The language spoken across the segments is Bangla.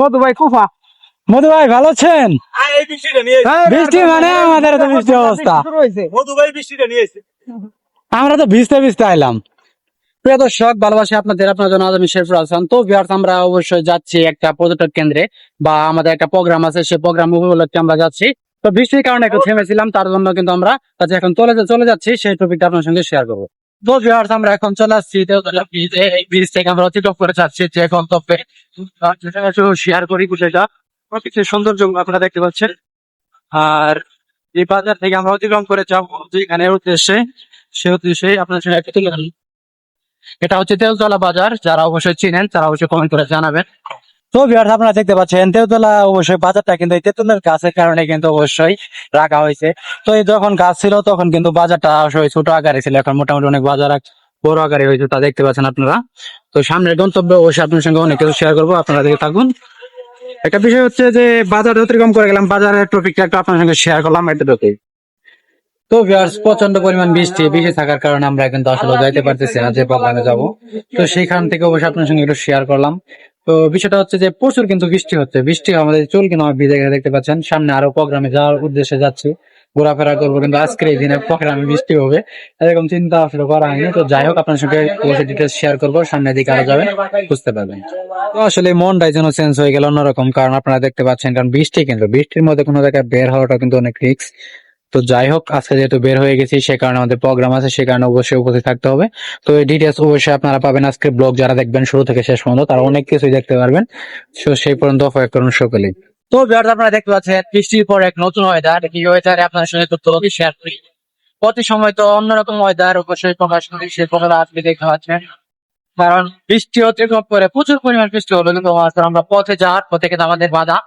মধু ভাই কুফা। মধু ভাই ভালো আছেন? নিয়ে এসে। বৃষ্টি মানে আমাদের তো বৃষ্টি অবস্থা। মধু ভাই বৃষ্টিটা নিয়ে এসে। আমরা তো ভিজতে ভিজতে আইলাম। প্রিয় দর্শক ভালোবাসি আপনাদের আপনার জন্য আসান তো ভিউয়ার্স আমরা অবশ্যই যাচ্ছি একটা পর্যটক কেন্দ্রে বা আমাদের একটা প্রোগ্রাম আছে সেই প্রোগ্রাম উপলক্ষে আমরা যাচ্ছি। তো বৃষ্টির কারণে একটু থেমেছিলাম তার জন্য কিন্তু আমরা এখন চলে চলে যাচ্ছি। সেই টপিকটা আপনার সঙ্গে শেয়ার করব। তো ভিউয়ার্স আমরা এখন চলে আসছি ব্রিজে থেকে আমরা অতিক্রম করে যাচ্ছি যে গন্তব্যে শেয়ার করি বিষয়টা প্রকৃতির সৌন্দর্য আপনারা দেখতে পাচ্ছেন আর এই বাজার থেকে আমরা অতিক্রম করে যাব যেখানে উদ্দেশ্যে সে উদ্দেশ্যে আপনার সঙ্গে এটা হচ্ছে তেলতলা বাজার যারা অবশ্যই চিনেন তারা অবশ্যই কমেন্ট করে জানাবেন তো বিহার আপনারা দেখতে পাচ্ছেন, তেলতলা অবশ্যই বাজারটা কিন্তু এই তেঁতুলের গাছের কারণে কিন্তু অবশ্যই রাখা হয়েছে। তো এই যখন গাছ ছিল, তখন কিন্তু বাজারটা অবশ্যই ছোট আকারে ছিল। এখন মোটামুটি অনেক বাজার বড় আকারে হয়েছে, তা দেখতে পাচ্ছেন আপনারা। তো সামনের গন্তব্য অবশ্যই আপনার সঙ্গে অনেক কিছু শেয়ার করব, আপনারা দেখে থাকুন। একটা বিষয় হচ্ছে যে বাজার অতিক্রম করে গেলাম। বাজারের টপিকটা একটু আপনার সঙ্গে শেয়ার করলাম এটা এতটুকুই। তো ভিউয়ার্স প্রচণ্ড পরিমাণ বৃষ্টি বৃষ্টি থাকার কারণে আমরা কিন্তু আসলে যাইতে পারতেছি না, যে প্রোগ্রামে যাব। তো সেখান থেকে অবশ্যই আপনার সঙ্গে একটু শেয়ার করলাম। তো বিষয়টা হচ্ছে যে প্রচুর কিন্তু বৃষ্টি হচ্ছে। বৃষ্টি আমাদের চুল কিন্তু ভিজে দেখতে পাচ্ছেন। সামনে আরও প্রোগ্রামে যাওয়ার উদ্দেশ্যে যাচ্ছি। ঘোরাফেরা করব কিন্তু আজকের এই দিনে প্রোগ্রামে বৃষ্টি হবে। এরকম চিন্তা আসলে করা হয়নি। তো যাই হোক, আপনার সঙ্গে ডিটেলস শেয়ার করব। সামনের দিকে আরও যাবেন, বুঝতে পারবেন। তো আসলে মনটাই যেন চেঞ্জ হয়ে গেল অন্যরকম, কারণ আপনারা দেখতে পাচ্ছেন, কারণ বৃষ্টি কিন্তু, বৃষ্টির মধ্যে কোনো জায়গায় বের হওয়াটা কিন্তু অনেক রিস্ক তো যাই হোক, আজকে যেহেতু বের হয়ে গেছি, সে কারণে আমাদের প্রোগ্রাম আছে, সে কারণে অবশ্যই উপস্থিত থাকতে হবে। তো এই ডিটেলস অবশ্যই আপনারা পাবেন আজকে ব্লগ যারা দেখবেন শুরু থেকে শেষ পর্যন্ত, তারা অনেক কিছুই দেখতে পারবেন। তো সেই পর্যন্ত অপেক্ষা করুন সকলেই। তো বিহার আপনারা দেখতে পাচ্ছেন, বৃষ্টির পর এক নতুন ওয়েদার এই ওয়েদারে আপনার সঙ্গে তথ্য শেয়ার করি। প্রতি সময় তো অন্যরকম ওয়েদার অবশ্যই প্রকাশ করি, সে প্রকার আপনি দেখতে পাচ্ছেন। কারণ বৃষ্টি অতিক্রম করে প্রচুর পরিমাণ বৃষ্টি হলো, কিন্তু আমরা পথে যাওয়ার পথে কিন্তু আমাদের বাধা।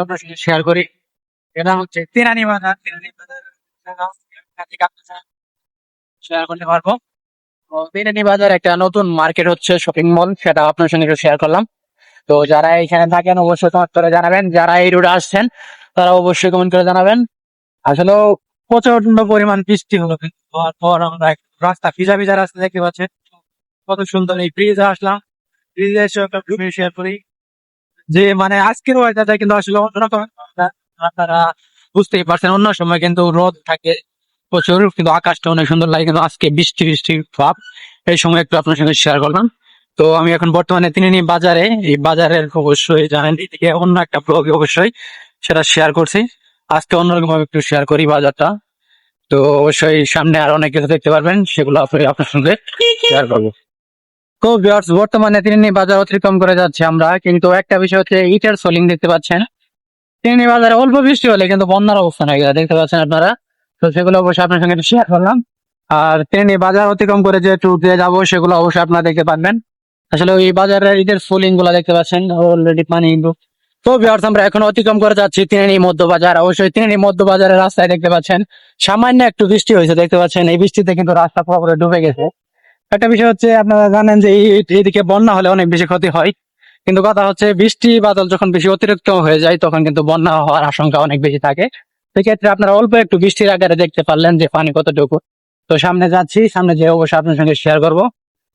আপনার সঙ্গে শেয়ার করি। এটা হচ্ছে বাজার বাজার শেয়ার করতে পারব। বাজার একটা নতুন মার্কেট হচ্ছে শপিং মল সেটা আপনার সঙ্গে শেয়ার করলাম। তো যারা এখানে থাকেন, অবশ্যই কমেন্ট করে জানাবেন। যারা এই আসছেন, তারা অবশ্যই কমেন্ট করে জানাবেন। আসলে প্রচণ্ড পরিমাণ বৃষ্টি হলো আমরা রাস্তা ভিজা ভিজা রাস্তা দেখতে পাচ্ছেন কত সুন্দর এই ব্রিজে আসলাম। ব্রিজে এসে একটা শেয়ার করি। যে মানে আজকের ওয়েদারটা কিন্তু আসলে অন্যরকম। আপনারা বুঝতেই পারছেন, অন্য সময় কিন্তু রোদ থাকে প্রচুর, কিন্তু আকাশটা অনেক সুন্দর লাগে, কিন্তু আজকে বৃষ্টি বৃষ্টি, ভাব। এই সময় একটু আপনার সঙ্গে শেয়ার করলাম। তো আমি এখন বর্তমানে তিনি নিয়ে বাজারে, এই বাজারের অবশ্যই জানেন এদিকে অন্য একটা ব্লগ অবশ্যই সেটা শেয়ার করছি। আজকে অন্যরকম ভাবে একটু শেয়ার করি বাজারটা। তো অবশ্যই সামনে আর অনেক কিছু দেখতে পারবেন, সেগুলো আপনি আপনার সঙ্গে শেয়ার করব। তো বর্তমানে তিনি বাজার অতিক্রম করে যাচ্ছে আমরা, কিন্তু একটা বিষয় হচ্ছে ইটার সোলিং দেখতে পাচ্ছেন। তিনি বাজারে অল্প বৃষ্টি হলে কিন্তু বন্যার অবস্থা হয়ে গেছে দেখতে পাচ্ছেন আপনারা। তো সেগুলো অবশ্যই আপনার সঙ্গে শেয়ার করলাম। আর তিনি বাজার অতিক্রম করে যে ট্যুর দিয়ে যাব, সেগুলো অবশ্যই আপনারা দেখতে পারবেন। আসলে ওই বাজারের ঈদের সোলিংগুলা দেখতে পাচ্ছেন। অলরেডি পানি তো ভিউয়ার্স আমরা এখন অতিক্রম করে যাচ্ছি তিনি মধ্য বাজার। অবশ্যই তিনি মধ্য বাজারের রাস্তায় দেখতে পাচ্ছেন, সামান্য একটু বৃষ্টি হয়েছে। দেখতে পাচ্ছেন, এই বৃষ্টিতে কিন্তু রাস্তা পুরোপুরি ডুবে গেছে। একটা বিষয় হচ্ছে, আপনারা জানেন যে এই- এইদিকে বন্যা হলে অনেক বেশি ক্ষতি হয়। কিন্তু কথা হচ্ছে বৃষ্টি বাদল যখন বেশি অতিরিক্ত হয়ে যায়, তখন কিন্তু বন্যা হওয়ার আশঙ্কা অনেক বেশি থাকে। সেক্ষেত্রে আপনারা অল্প একটু বৃষ্টির আকারে দেখতে পারলেন যে পানি কতটুকু। তো সামনে যাচ্ছি, সামনে যে অবশ্যই আপনার সঙ্গে শেয়ার করব।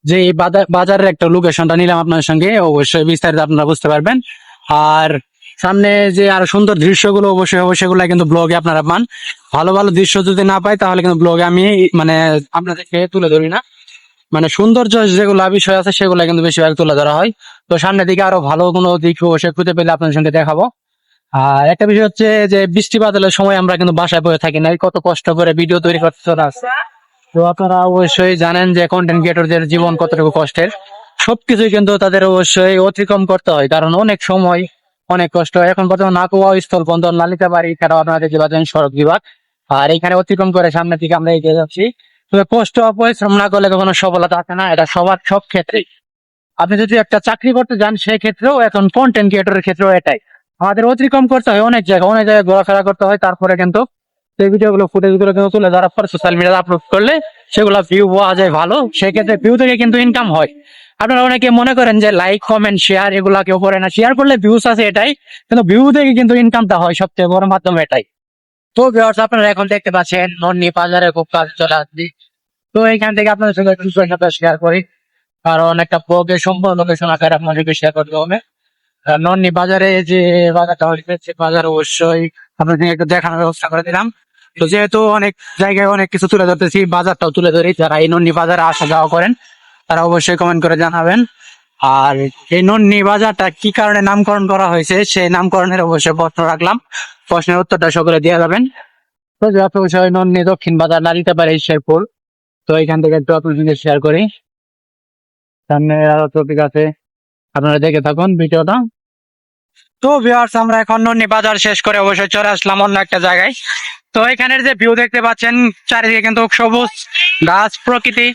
যে এই বাজার- বাজারের একটা লোকেশনটা নিলাম আপনার সঙ্গে, অবশ্যই বিস্তারিত আপনারা বুঝতে পারবেন। আর সামনে যে আরও সুন্দর দৃশ্যগুলো, অবশ্যই অবশ্যই সেগুলো কিন্তু ব্লগে আপনারা পান। ভালো ভালো দৃশ্য যদি না পাই, তাহলে কিন্তু ব্লগে আমি মানে আপনাদেরকে তুলে ধরি না। মানে সৌন্দর্য যেগুলো বিষয় আছে সেগুলো কিন্তু বেশিরভাগ তুলে ধরা হয়। তো সামনের দিকে আরও ভালো কোনো দিক অবশ্যই খুঁজে পেলে আপনাদের সঙ্গে দেখাবো। আর একটা বিষয় হচ্ছে যে বৃষ্টি বাদলের সময় আমরা কিন্তু বাসায় বসে থাকি না কত কষ্ট করে ভিডিও তৈরি করতে চলে তো আপনারা অবশ্যই জানেন যে কন্টেন্ট ক্রিয়েটরদের জীবন কতটুকু কষ্টের। সবকিছুই কিন্তু তাদের অবশ্যই অতিক্রম করতে হয়, কারণ অনেক সময় অনেক কষ্ট। এখন বর্তমানে নাকুয়া স্থল বন্দর নালিতা বাড়ি এছাড়াও আপনারা দেখতে পাচ্ছেন সড়ক বিভাগ। আর এখানে অতিক্রম করে সামনের দিকে আমরা এগিয়ে যাচ্ছি। কষ্ট পরিশ্রম না করলে কখনো সফলতা আসে না, এটা সবার সব ক্ষেত্রেই। আপনি যদি একটা চাকরি করতে যান সেই ক্ষেত্রেও এখন কন্টেন্ট ক্রিয়েটরের ক্ষেত্রেও এটাই। আমাদের অতিক্রম করতে হয় অনেক জায়গায় অনেক জায়গায় ঘোরাফেরা করতে হয়, তারপরে কিন্তু সেই ভিডিওগুলো ফুটেজগুলো কিন্তু তুলে ধরার পর সোশ্যাল মিডিয়াতে আপলোড করলে সেগুলো ভিউ পাওয়া যায় ভালো। সেক্ষেত্রে ভিউ থেকে কিন্তু ইনকাম হয়। আপনারা অনেকে মনে করেন যে লাইক কমেন্ট শেয়ার এগুলা কেউ করে না শেয়ার করলে ভিউস আছে এটাই, কিন্তু ভিউ থেকে কিন্তু ইনকামটা হয় সবচেয়ে বড় মাধ্যম এটাই। তো ভিউয়ার্স আপনারা এখন দেখতে পাচ্ছেন, নন্নি বাজারে খুব কাজ চলে আসছি। তো এখান থেকে আপনাদের সঙ্গে একটু শেয়ার করি। কারণ একটা ব্লগের সম্পূর্ণ লোকেশন আকারে আপনাদেরকে শেয়ার করতে হবে। নন্নি বাজারে যে বাজারটা হচ্ছে সে বাজার অবশ্যই আপনাদের একটু দেখানোর ব্যবস্থা করে দিলাম। তো যেহেতু অনেক জায়গায় অনেক কিছু তুলে ধরতেছি, বাজারটাও তুলে ধরি। যারা এই নন্নি বাজারে আসা যাওয়া করেন, তারা অবশ্যই কমেন্ট করে জানাবেন। আর এই নন্নি বাজারটা কি কারণে নামকরণ করা হয়েছে, সেই নামকরণের অবশ্যই প্রশ্ন রাখলাম। প্রশ্নের উত্তরটা সকলে দিয়ে যাবেন। তো বিষয় নন্নি দক্ষিণ বাজার নারিতে পারে শেরপুর। তো এখান থেকে একটু আপনাদের শেয়ার করি। সামনে আরও টপিক আছে। আপনারা দেখে থাকুন ভিডিওটা। তো ভিউয়ার্স আমরা এখন নন্নি বাজার শেষ করে অবশ্যই চলে আসলাম অন্য একটা জায়গায়। তো এখানের যে ভিউ দেখতে পাচ্ছেন, চারিদিকে কিন্তু সবুজ গাছ, প্রকৃতি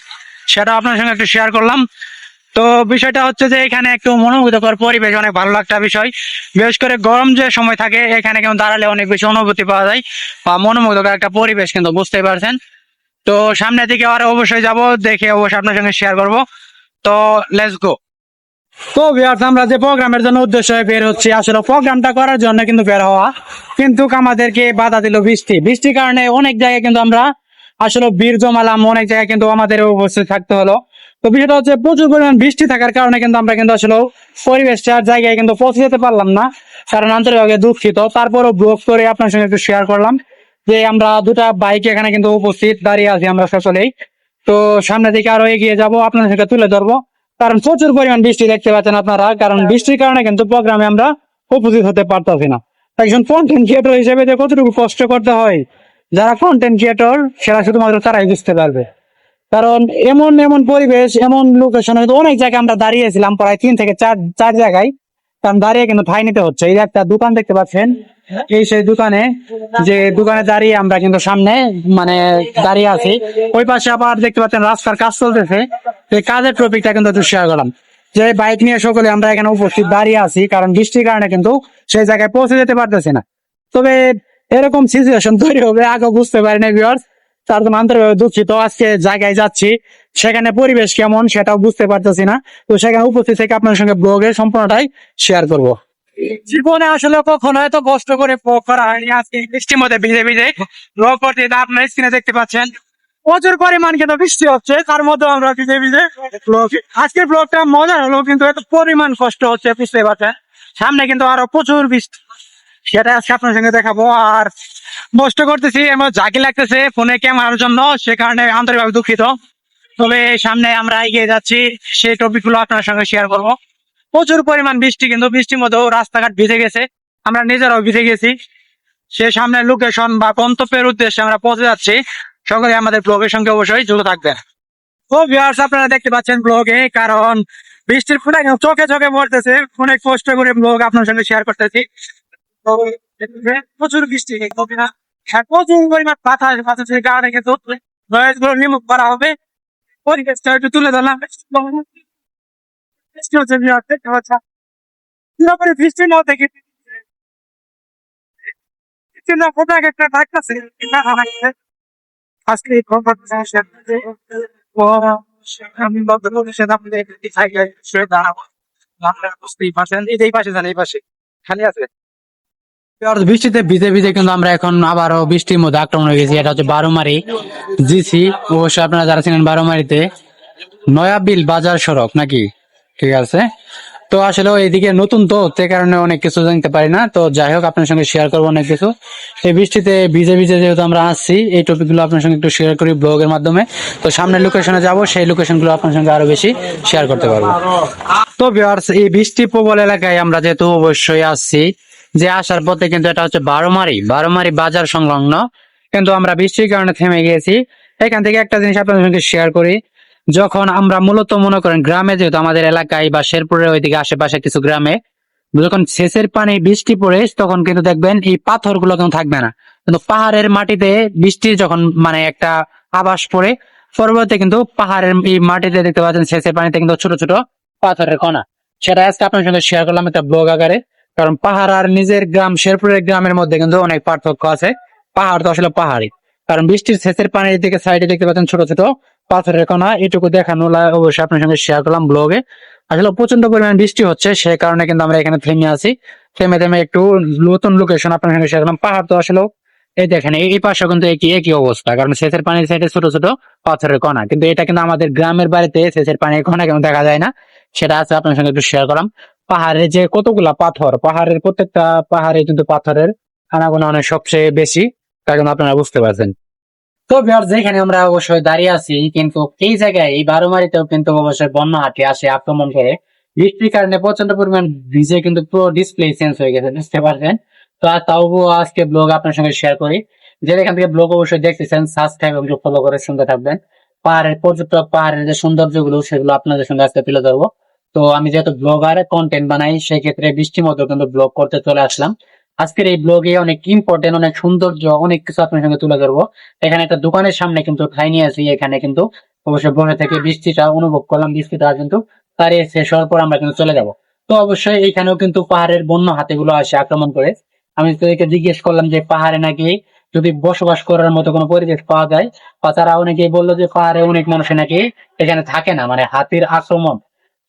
সেটা আপনার সঙ্গে একটু শেয়ার করলাম। তো বিষয়টা হচ্ছে যে এখানে একটু মনোমুগ্ধকর পরিবেশ, অনেক ভালো একটা বিষয়। বিশেষ করে গরম যে সময় থাকে, এখানে কিন্তু দাঁড়ালে অনেক বেশি অনুভূতি পাওয়া যায় বা মনোমুগ্ধকর একটা পরিবেশ কিন্তু বুঝতে পারছেন। তো সামনের দিকে আরও অবশ্যই যাব, দেখে অবশ্যই আপনার সঙ্গে শেয়ার করব। তো লেটস গো তো ভিউয়ার্স আমরা যে প্রোগ্রামের জন্য উদ্দেশ্য হয়ে বের হচ্ছি, আসলে প্রোগ্রামটা করার জন্য কিন্তু বের হওয়া কিন্তু আমাদেরকে বাধা দিল বৃষ্টি। বৃষ্টির কারণে অনেক জায়গায় কিন্তু আমরা আসলে বীর জমালাম, অনেক জায়গায় কিন্তু আমাদের উপস্থিত থাকতে হলো। তো বিষয়টা হচ্ছে প্রচুর পরিমাণ বৃষ্টি থাকার কারণে কিন্তু আমরা কিন্তু আসলে পরিবেশটার জায়গায় কিন্তু পৌঁছে যেতে পারলাম না কারণ আন্তরিকভাবে দুঃখিত। তারপরও ব্লগ করে আপনার সঙ্গে একটু শেয়ার করলাম যে আমরা দুটা বাইক এখানে কিন্তু উপস্থিত দাঁড়িয়ে আছি আমরা সকলেই। তো সামনের দিকে আরও এগিয়ে যাব আপনাদের সঙ্গে তুলে ধরবো। কারণ প্রচুর পরিমাণ বৃষ্টি দেখতে পাচ্ছেন আপনারা কারণ বৃষ্টির কারণে কিন্তু প্রোগ্রামে আমরা উপস্থিত হতে পারতাছি না। একজন কন্টেন্ট ক্রিয়েটর হিসেবে যে কতটুকু কষ্ট করতে হয় যারা কন্টেন্ট ক্রিয়েটর সেটা শুধুমাত্র তারাই বুঝতে পারবে। কারণ এমন এমন পরিবেশ, এমন লোকেশনে অনেক জায়গায় আমরা দাঁড়িয়েছিলাম, প্রায় তিন থেকে চার চার জায়গায়। কারণ দাঁড়িয়ে কিন্তু ঠাই নিতে হচ্ছে। এই একটা দোকান দেখতে পাচ্ছেন, এই সেই দোকানে যে দোকানে দাঁড়িয়ে আমরা কিন্তু সামনে মানে দাঁড়িয়ে আছি। ওই পাশে আবার দেখতে পাচ্ছেন রাস্তার কাজ চলতেছে। এই কাজের টপিকটা কিন্তু একটু শেয়ার করলাম। যে বাইক নিয়ে সকলে আমরা এখানে উপস্থিত দাঁড়িয়ে আছি, কারণ বৃষ্টির কারণে কিন্তু সেই জায়গায় পৌঁছে যেতে পারতেছি না। তবে এরকম সিচুয়েশন তৈরি হবে, আগে বুঝতে পারি না তার জন্য আন্তরিকভাবে দুঃখিত, আজকে জায়গায় যাচ্ছি, সেখানে পরিবেশ কেমন সেটাও বুঝতে পারতেছি না। তো সেখানে উপস্থিত থেকে আপনার সঙ্গে ব্লগে সম্পূর্ণটাই শেয়ার করব। জীবনে আসলে কখনো এত কষ্ট করে করা হয়নি, আজকে বৃষ্টির মধ্যে ভিজে ভিজে আপনার স্ক্রিনে দেখতে পাচ্ছেন। প্রচুর পরিমাণ কিন্তু বৃষ্টি হচ্ছে, তার মধ্যে আমরা ভিজে ভিজে আজকের ব্লগটা মজার হলো, কিন্তু এত পরিমাণ কষ্ট হচ্ছে, বুঝতে পারছেন? সামনে কিন্তু আরও প্রচুর বৃষ্টি। সেটা আজকে আপনার সঙ্গে দেখাবো, আর কষ্ট করতেছি, আমার ঝাঁকি লাগতেছে ফোনে ক্যামেরার জন্য, সে কারণে আন্তরিকভাবে দুঃখিত। তবে সামনে আমরা এগিয়ে যাচ্ছি, সেই টপিকগুলো আপনার সঙ্গে শেয়ার করব। প্রচুর পরিমাণ বৃষ্টি, কিন্তু বৃষ্টির মধ্যেও রাস্তাঘাট ভিজে গেছে। আমরা নিজেরাও ভিজে গেছি। সে সামনে লোকেশন বা গন্তব্যের উদ্দেশ্যে আমরা পৌঁছে যাচ্ছি। সকলে আমাদের ব্লগের সঙ্গে অবশ্যই যুক্ত থাকবেন। ও ভিউয়ার্স আপনারা দেখতে পাচ্ছেন ব্লগে, কারণ বৃষ্টির ফোনে চোখে চোখে পড়তেছে। অনেক কষ্ট করে ব্লগ আপনার সঙ্গে শেয়ার করতেছি। প্রচুর বৃষ্টি প্রচুর পরিমাণ বাতাস বাতাসের কারণে কিন্তু নয়েজগুলো রিমুভ করা হবে। পরিবেশটা একটু তুলে ধরলাম। আমি দাঁড়াবো। বুঝতেই পারছেন। এই পাশে এই পাশে। খালি আছে। বৃষ্টিতে ভিজে ভিজে কিন্তু আমরা এখন আবারও বৃষ্টির মধ্যে আক্রমণ হয়ে গেছি। এটা হচ্ছে বারোমারি জিসি অবশ্যই আপনারা যারা ছিলেন বারোমারিতে, নয়াবিল বাজার সড়ক নাকি? ঠিক আছে। তো আসলে এইদিকে নতুন তো সে কারণে অনেক কিছু জানতে পারি না। তো যাই হোক, আপনার সঙ্গে শেয়ার করব অনেক কিছু। এই বৃষ্টিতে ভিজে ভিজে যেহেতু আমরা আসছি, এই টপিকগুলো আপনার সঙ্গে একটু শেয়ার করি ব্লগের মাধ্যমে। তো সামনের লোকেশনে যাব, সেই লোকেশনগুলো আপনার সঙ্গে আরও বেশি শেয়ার করতে পারব। তো ভিউয়ার্স এই বৃষ্টি প্রবল এলাকায় আমরা যেহেতু অবশ্যই আসছি যে আসার পথে কিন্তু এটা হচ্ছে বারোমারি বারোমারি বাজার সংলগ্ন। কিন্তু আমরা বৃষ্টির কারণে থেমে গিয়েছি। এখান থেকে একটা জিনিস আপনাদের সঙ্গে শেয়ার করি। যখন আমরা মূলত মনে করেন গ্রামে, যেহেতু আমাদের এলাকায় বা শেরপুরের ওইদিকে আশেপাশে কিছু গ্রামে, যখন সেচের পানি বৃষ্টি পড়ে, তখন কিন্তু দেখবেন এই পাথরগুলো কিন্তু থাকবে না। কিন্তু পাহাড়ের মাটিতে বৃষ্টির যখন মানে একটা আবাস পড়ে, পরবর্তীতে কিন্তু পাহাড়ের এই মাটিতে দেখতে পাচ্ছেন সেচের পানিতে কিন্তু ছোট ছোট পাথরের কণা। সেটা আজকে আপনার সঙ্গে শেয়ার করলাম একটা ব্লগ আকারে। কারণ পাহাড় আর নিজের গ্রাম, শেরপুরের গ্রামের মধ্যে কিন্তু অনেক পার্থক্য আছে। পাহাড় তো আসলে পাহাড়ি কারণ বৃষ্টির সেচের পানির দিকে সাইডে দেখতে পাচ্ছেন ছোট ছোট পাথরের কণা। এটুকু দেখানো অবশ্যই আপনার সঙ্গে শেয়ার করলাম ব্লগে আসলে প্রচণ্ড পরিমাণ বৃষ্টি হচ্ছে সেই কারণে কিন্তু আমরা এখানে থেমে আছি। থেমে থেমে একটু নতুন লোকেশন আপনার সঙ্গে শেয়ার করলাম। পাহাড় তো আসলে এই দেখেন, এই পাশে কিন্তু একই একই অবস্থা। কারণ সেচের পানির সাইডে ছোট ছোট পাথরের কণা। কিন্তু এটা কিন্তু আমাদের গ্রামের বাড়িতে সেচের পানির কণা কিন্তু দেখা যায় না। সেটা আছে, আপনার সঙ্গে একটু শেয়ার করলাম। পাহাড়ে যে কতগুলা পাথর, পাহাড়ের প্রত্যেকটা পাহাড়ে কিন্তু পাথরের আনাগোনা অনেক সবচেয়ে বেশি, তার জন্য আপনারা বুঝতে পারছেন। তো বিহার যেখানে আমরা অবশ্যই দাঁড়িয়ে আছি কিন্তু এই জায়গায়, এই বারোমারিতেও কিন্তু অবশ্যই বন্যা হাতি আসে আক্রমণ করে। বৃষ্টির কারণে প্রচণ্ড পরিমাণ ভিজে কিন্তু পুরো ডিসপ্লে চেঞ্জ হয়ে গেছে, বুঝতে পারছেন? তো আর তাও আজকে ব্লগ আপনার সঙ্গে শেয়ার করি। যে এখান থেকে ব্লগ অবশ্যই দেখতেছেন সাবস্ক্রাইব এবং ফলো করে শুনতে থাকবেন। পাহাড়ের পর্যটক, পাহাড়ের যে সৌন্দর্যগুলো, সেগুলো আপনাদের সঙ্গে আজকে তুলে ধরবো। তো আমি যেহেতু ব্লগার কন্টেন্ট বানাই, সেক্ষেত্রে বৃষ্টির মধ্যে কিন্তু ব্লগ করতে চলে আসলাম। আজকের এই ব্লগে অনেক ইম্পর্টেন্ট অনেক সৌন্দর্য, অনেক কিছু আপনার সঙ্গে তুলে ধরবো। এখানে একটা দোকানের সামনে কিন্তু ঠাই নিয়ে আছি এখানে কিন্তু অবশ্যই বসে থেকে বৃষ্টিটা অনুভব করলাম, বৃষ্টিটা কিন্তু তার শেষ হওয়ার পর আমরা কিন্তু চলে যাব। তো অবশ্যই এখানেও কিন্তু পাহাড়ের বন্য হাতিগুলো আসে আক্রমণ করে। আমি তাদেরকে জিজ্ঞেস করলাম যে পাহাড়ে নাকি যদি বসবাস করার মতো কোনো পরিবেশ পাওয়া যায়? বা তারা অনেকেই বলল যে পাহাড়ে অনেক মানুষে নাকি এখানে থাকে না মানে হাতির আক্রমণ।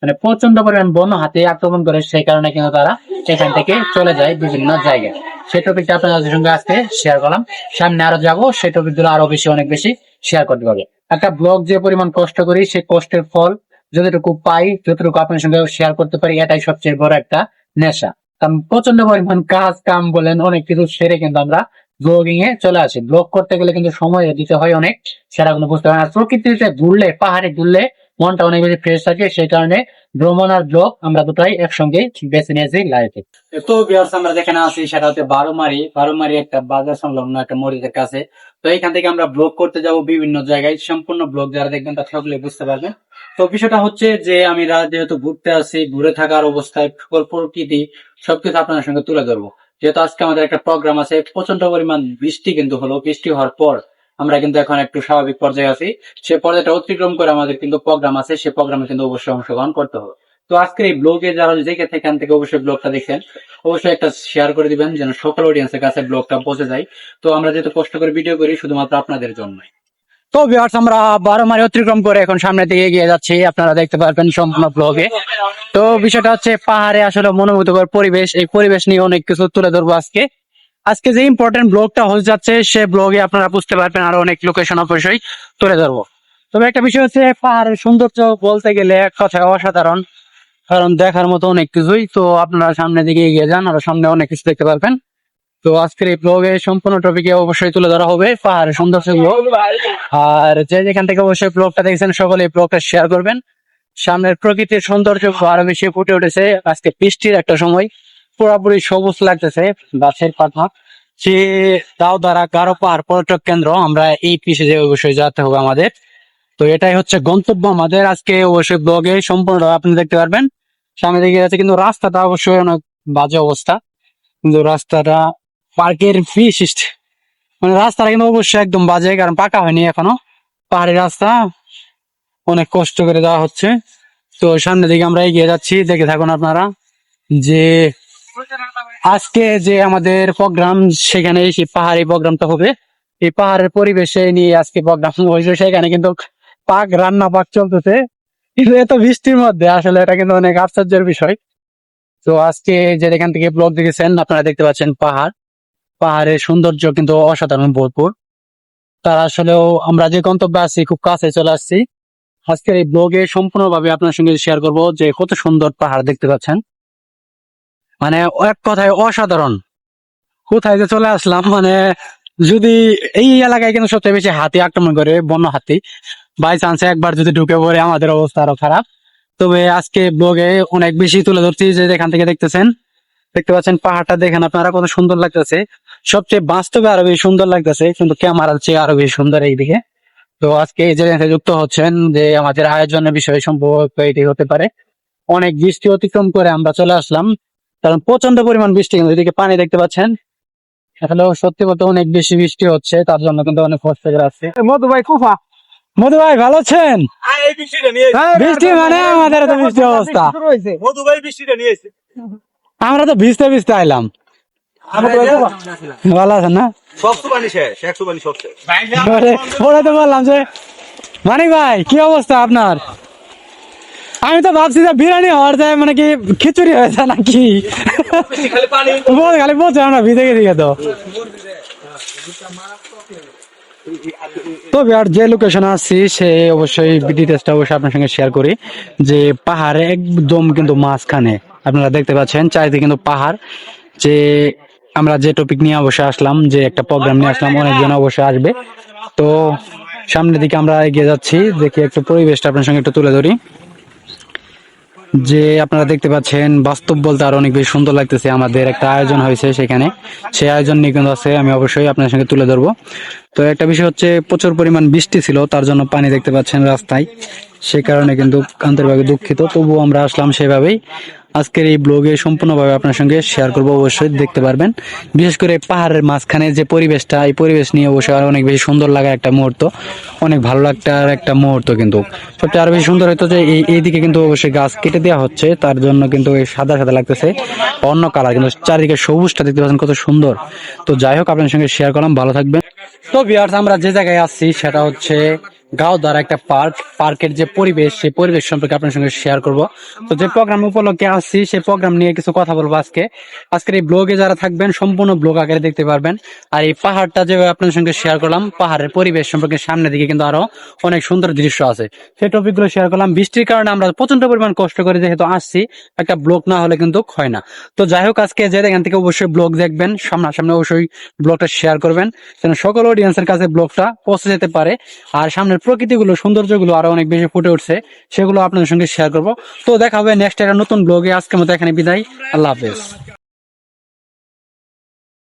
মানে প্রচণ্ড পরিমাণ বন্য হাতি আক্রমণ করে সেই কারণে কিন্তু তারা এখান থেকে চলে যায় বিভিন্ন জায়গায়। সেই টপিকটা আপনাদের সঙ্গে আজকে শেয়ার করলাম। সামনে আরও যাব, সেই টপিকগুলো আরও বেশি, অনেক বেশি শেয়ার করতে পারবে একটা ব্লগ যে পরিমাণ কষ্ট করি, সেই কষ্টের ফল যতটুকু পাই, যতটুকু আপনার সঙ্গে শেয়ার করতে পারি, এটাই সবচেয়ে বড় একটা নেশা। কারণ প্রচণ্ড পরিমাণ কাজ, কাম বলেন, অনেক কিছু সেরে কিন্তু আমরা ব্লগিং এ চলে আসি। ব্লগ করতে গেলে কিন্তু সময় দিতে হয় অনেক, সেটা কোনো বুঝতে হয় না। প্রকৃতিতে ঘুরলে পাহাড়ে ঘুরলে মনটা অনেক বেশি ফ্রেশ থাকে, সেই কারণে ভ্রমণ আর ব্লগ আমরা দুটাই একসঙ্গে বেছে নিয়েছি লাইফে তো বিয়ার্স আমরা যেখানে আছি সেটা হচ্ছে বারোমারি। বারোমারি একটা বাজার সংলগ্ন একটা মরিচের কাছে। তো এখান থেকে আমরা ব্লগ করতে যাব বিভিন্ন জায়গায়। সম্পূর্ণ ব্লগ যারা দেখবেন তারা সকলে বুঝতে পারবেন। তো বিষয়টা হচ্ছে যে আমি রাত যেহেতু ঘুরতে আসি ঘুরে থাকার অবস্থায় সকল প্রকৃতি সবকিছু আপনার সঙ্গে তুলে ধরবো। যেহেতু আজকে আমাদের একটা প্রোগ্রাম আছে প্রচণ্ড পরিমাণ বৃষ্টি কিন্তু হলো। বৃষ্টি হওয়ার পর আমরা কিন্তু এখন একটু স্বাভাবিক পর্যায়ে আছি। সে পর্যায়টা অতিক্রম করে আমাদের কিন্তু প্রোগ্রাম আছে, সে প্রোগ্রামে কিন্তু অবশ্যই অংশগ্রহণ করতে হবে। তো আজকের এই ব্লগে যারা দেখে এখান থেকে অবশ্যই ব্লগটা দেখেন। অবশ্যই একটা শেয়ার করে দিবেন, যেন সকল অডিয়েন্সের কাছে ব্লগটা পৌঁছে যায়। তো আমরা যেহেতু কষ্ট করে ভিডিও করি, শুধুমাত্র আপনাদের জন্যই। তো ভিউয়ার্স আমরা বারো মারি অতিক্রম করে এখন সামনের দিকে এগিয়ে যাচ্ছি। আপনারা দেখতে পারবেন সম্পূর্ণ ব্লগে তো বিষয়টা হচ্ছে পাহাড়ে আসলে মনোমুগ্ধকর পরিবেশ। এই পরিবেশ নিয়ে অনেক কিছু তুলে ধরবো আজকে। আজকে যে ইম্পর্টেন্ট ব্লগটা হয়ে যাচ্ছে, সে ব্লগে আপনারা বুঝতে পারবেন আরও অনেক লোকেশন অবশ্যই তুলে ধরবো। তবে একটা বিষয় হচ্ছে, পাহাড়ের সৌন্দর্য বলতে গেলে এক কথায় অসাধারণ, কারণ দেখার মতো অনেক কিছুই। তো আপনারা সামনের দিকে এগিয়ে যান, আর সামনে অনেক কিছু দেখতে পারবেন। তো আজকের এই ব্লগে সম্পূর্ণ টপিকে অবশ্যই তুলে ধরা হবে পাহাড়ের সৌন্দর্যগুলো। আর যে যেখান থেকে অবশ্যই ব্লগটা দেখছেন, সকলে এই ব্লগটা শেয়ার করবেন। সামনের প্রকৃতির সৌন্দর্য আরও বেশি ফুটে উঠেছে। আজকে বৃষ্টির একটা সময়। পুরোপুরি সবুজ লাগতেছে গাছের সে দাও দ্বারা গারো পাহাড় পর্যটক কেন্দ্র, আমরা এই পিছে যে অবশ্যই যাতে হবে আমাদের। তো এটাই হচ্ছে গন্তব্য আমাদের। আজকে অবশ্যই ব্লগে সম্পূর্ণ আপনি দেখতে পারবেন। সামনে দিকে যাচ্ছে কিন্তু রাস্তাটা অবশ্যই অনেক বাজে অবস্থা। কিন্তু রাস্তাটা পার্কের ফি সিস্টেম মানে রাস্তাটা কিন্তু অবশ্যই একদম বাজে, কারণ পাকা হয়নি এখনও। পাহাড়ি রাস্তা, অনেক কষ্ট করে যাওয়া হচ্ছে। তো সামনের দিকে আমরা এগিয়ে যাচ্ছি। দেখে থাকুন আপনারা যে আজকে যে আমাদের প্রোগ্রাম, সেখানে সেই পাহাড়ি প্রোগ্রামটা হবে। এই পাহাড়ের পরিবেশে নিয়ে আজকে প্রোগ্রাম হয়েছে সেখানে কিন্তু পাক রান্না পাক চলতেছে। কিন্তু এত বৃষ্টির মধ্যে আসলে এটা কিন্তু অনেক আশ্চর্যের বিষয়। তো আজকে যে এখান থেকে ব্লগ দেখেছেন, আপনারা দেখতে পাচ্ছেন পাহাড়। পাহাড়ের সৌন্দর্য কিন্তু অসাধারণ ভরপুর। তার আসলেও আমরা যে গন্তব্যে আছি, খুব কাছে চলে আসছি। আজকের এই ব্লগে সম্পূর্ণভাবে আপনার সঙ্গে শেয়ার করব যে কত সুন্দর পাহাড় দেখতে পাচ্ছেন। মানে এক কথায় অসাধারণ। কোথায় যে চলে আসলাম মানে যদি এই এলাকায় কিন্তু সবচেয়ে বেশি হাতি আক্রমণ করে বন্য হাতি বাই চান্সে একবার যদি ঢুকে পড়ে আমাদের অবস্থা আরও খারাপ। তবে আজকে ব্লগে অনেক বেশি তুলে ধরছি যে এখান থেকে দেখতেছেন, দেখতে পাচ্ছেন পাহাড়টা দেখেন আপনারা কত সুন্দর লাগতেছে। সবচেয়ে বাস্তবে আরও বেশি সুন্দর লাগতেছে, কিন্তু ক্যামেরার চেয়ে আরও বেশি সুন্দর এইদিকে। তো আজকে এই যে যুক্ত হচ্ছেন যে আমাদের আয়োজনের বিষয়ে সম্ভবত এটি হতে পারে। অনেক বৃষ্টি অতিক্রম করে আমরা চলে আসলাম। কারণ প্রচণ্ড পরিমাণ বৃষ্টি কিন্তু এদিকে পানি দেখতে পাচ্ছেন। আসলে সত্যি বলতে অনেক বেশি বৃষ্টি হচ্ছে তার জন্য কিন্তু অনেক করে আসছে। মধু ভাই কুফা। মধু ভাই ভালো আছেন? আয় এই বৃষ্টিটা নিয়ে এসে বৃষ্টি মানে আমাদের তো বৃষ্টি অবস্থা। মধু ভাই বৃষ্টিটা নিয়ে এসে আমরা তো ভিজতে ভিজতে আইলাম। ভালো আছেন না? ওরে তো বললাম যে মানিক ভাই কি অবস্থা আপনার? আমি তো ভাবছি যে বিরিয়ানি হওয়ার যায় মানে কি খিচুড়ি হয়েছে নাকি? বল খালি বলছে আমরা ভিজে গেছি তো। তবে আর যে লোকেশন আসছি সে অবশ্যই ডিটেলসটা অবশ্যই আপনার সঙ্গে শেয়ার করি যে পাহাড়ে একদম কিন্তু মাঝখানে, আপনারা দেখতে পাচ্ছেন, চারিদিকে কিন্তু পাহাড়। যে আমরা যে টপিক নিয়ে অবশ্যই আসলাম, যে একটা প্রোগ্রাম নিয়ে আসলাম, অনেকজন অবশ্যই আসবে। তো সামনের দিকে আমরা এগিয়ে যাচ্ছি, দেখি একটু পরিবেশটা আপনার সঙ্গে একটু তুলে ধরি। যে আপনারা দেখতে পাচ্ছেন, বাস্তব বলতে আর অনেক বেশি সুন্দর লাগতেছে। আমাদের একটা আয়োজন হয়েছে সেখানে। সেই আয়োজন নিয়ে কিন্তু আছে, আমি অবশ্যই আপনার সঙ্গে তুলে ধরবো। তো একটা বিষয় হচ্ছে, প্রচুর পরিমাণ বৃষ্টি ছিল, তার জন্য পানি দেখতে পাচ্ছেন রাস্তায়। সে কারণে কিন্তু আন্তরিকভাবে দুঃখিত, তবুও আমরা আসলাম সেভাবেই। আজকের এই ব্লগে সম্পূর্ণভাবে আপনার সঙ্গে শেয়ার করব, অবশ্যই দেখতে পারবেন। বিশেষ করে পাহাড়ের মাঝখানে যে পরিবেশটা, এই পরিবেশ নিয়ে অবশ্যই আরও অনেক বেশি সুন্দর লাগার একটা মুহূর্ত, অনেক ভালো লাগতার একটা মুহূর্ত কিন্তু। সবচেয়ে আরও বেশি সুন্দর হতো যে এই এইদিকে কিন্তু অবশ্যই গাছ কেটে দেওয়া হচ্ছে, তার জন্য কিন্তু সাদা সাদা লাগতেছে, অন্য কালার কিন্তু চারিদিকে সবুজটা দেখতে পাচ্ছেন কত সুন্দর। তো যাই হোক, আপনার সঙ্গে শেয়ার করলাম, ভালো থাকবেন। তো বিয়ার্স আমরা যে জায়গায় আসছি সেটা হচ্ছে গাওদার একটা পার্ক, পার্কের যে পরিবেশ, সেই পরিবেশ সম্পর্কে আপনার সঙ্গে শেয়ার করব। তো যে প্রোগ্রাম উপলক্ষে আসছি, সেই প্রোগ্রাম নিয়ে কিছু কথা বলব আজকে। আজকের এই ব্লগে যারা থাকবেন, সম্পূর্ণ ব্লগ আকারে দেখতে পারবেন। আর এই পাহাড়টা যেভাবে আপনার সঙ্গে শেয়ার করলাম, পাহাড়ের পরিবেশ সম্পর্কে সামনের দিকে কিন্তু আরও অনেক সুন্দর দৃশ্য আছে। সেই টপিকগুলো শেয়ার করলাম। বৃষ্টির কারণে আমরা প্রচণ্ড পরিমাণ কষ্ট করে যেহেতু আসছি, একটা ব্লগ না হলে কিন্তু হয় না। তো যাই হোক, আজকে যে এখান থেকে অবশ্যই ব্লগ দেখবেন, সামনাসামনি অবশ্যই ব্লগটা শেয়ার করবেন। যেন সকল অডিয়েন্সের কাছে ব্লগটা পৌঁছে যেতে পারে। আর সামনের প্রকৃতিগুলো, সৌন্দর্যগুলো আরও অনেক বেশি ফুটে উঠছে, সেগুলো আপনাদের সঙ্গে শেয়ার করব। তো দেখা হবে নেক্সট একটা নতুন ব্লগে আজকের মতো এখানে বিদায়। আল্লাহ হাফেজ।